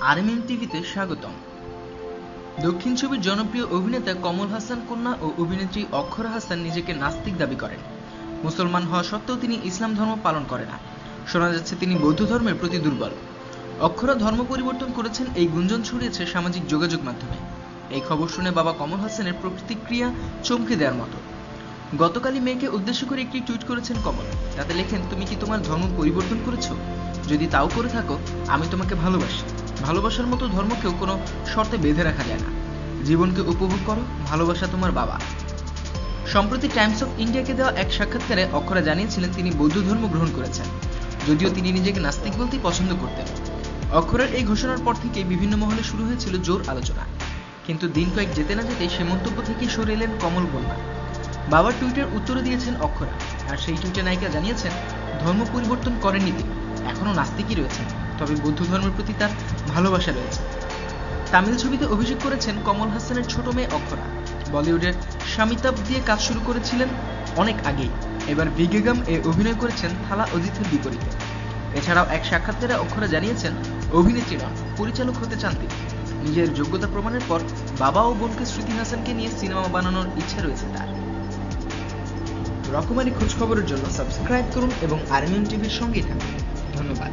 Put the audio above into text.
RMM টিভিতে স্বাগতম। দক্ষিণ ছবির জনপ্রিয় অভিনেতা কমল হাসান কন্যা ও অভিনেত্রী অক্ষরা হাসান নিজেকে নাস্তিক দাবি করেন। মুসলমান হওয়া সত্ত্বেও তিনি ইসলাম ধর্ম পালন করে না। শোনা যাচ্ছে তিনি বৌদ্ধ ধর্মের প্রতি দুর্বল। অক্ষরা ধর্ম পরিবর্তন করেছেন এই গুঞ্জন ছড়িয়েছে সামাজিক যোগাযোগ মাধ্যমে। এই খবর শুনে বাবা কমল হাসানের প্রতিক্রিয়া চমকে দেওয়ার মতো। গতকালই মেয়েকে উদ্দেশ্য করে একটি টুইট করেছেন কমল। তাতে লেখেন, তুমি কি তোমার ধর্ম পরিবর্তন করেছ? যদি তাও করে থাকো, আমি তোমাকে ভালোবাসি। ভালোবাসার মতো ধর্মকেও কোনো শর্তে বেঁধে রাখা যায় না। জীবনকে উপভোগ করো, ভালোবাসা তোমার বাবা। সম্প্রতি টাইমস অফ ইন্ডিয়াকে দেওয়া এক সাক্ষাৎকারে অক্ষরা জানিয়েছিলেন তিনি বৌদ্ধ ধর্ম গ্রহণ করেছেন, যদিও তিনি নিজেকে নাস্তিক বলতেই পছন্দ করতেন। অক্ষরের এই ঘোষণার পর থেকে বিভিন্ন মহলে শুরু হয়েছিল জোর আলোচনা। কিন্তু দিন কয়েক যেতে না যেতেই সে মন্তব্য থেকে সরে এলেন কমল বন্যা বাবার টুইটের উত্তরে দিয়েছেন অক্ষরা, আর সেই টুইটে নায়িকা জানিয়েছেন, ধর্ম পরিবর্তন করেননি তিনি এখনও নাস্তিকই রয়েছেন। তবে বৌদ্ধ ধর্মের প্রতি তার ভালোবাসা রয়েছে। তামিল ছবিতে অভিযোগ করেছেন কমল হাসানের ছোট মেয়ে অক্ষরা। বলিউডের স্বামিতাব দিয়ে কাজ শুরু করেছিলেন অনেক আগেই। এবার ভিগেগাম এ অভিনয় করেছেন থালা অজিতের বিপরীতে। এছাড়াও এক সাক্ষাৎকারে অক্ষরা জানিয়েছেন অভিনেত্রী নন পরিচালক হতে চান তিনি। নিজের যোগ্যতা প্রমাণের পর বাবা ও বোনকে শ্রুতি হাসানকে নিয়ে সিনেমা বানানোর ইচ্ছা রয়েছে তার। রকমারি খোঁজ খবরের জন্য সাবস্ক্রাইব করুন এবং আরএমএম টিভির সঙ্গেই থাকুন। ধন্যবাদ।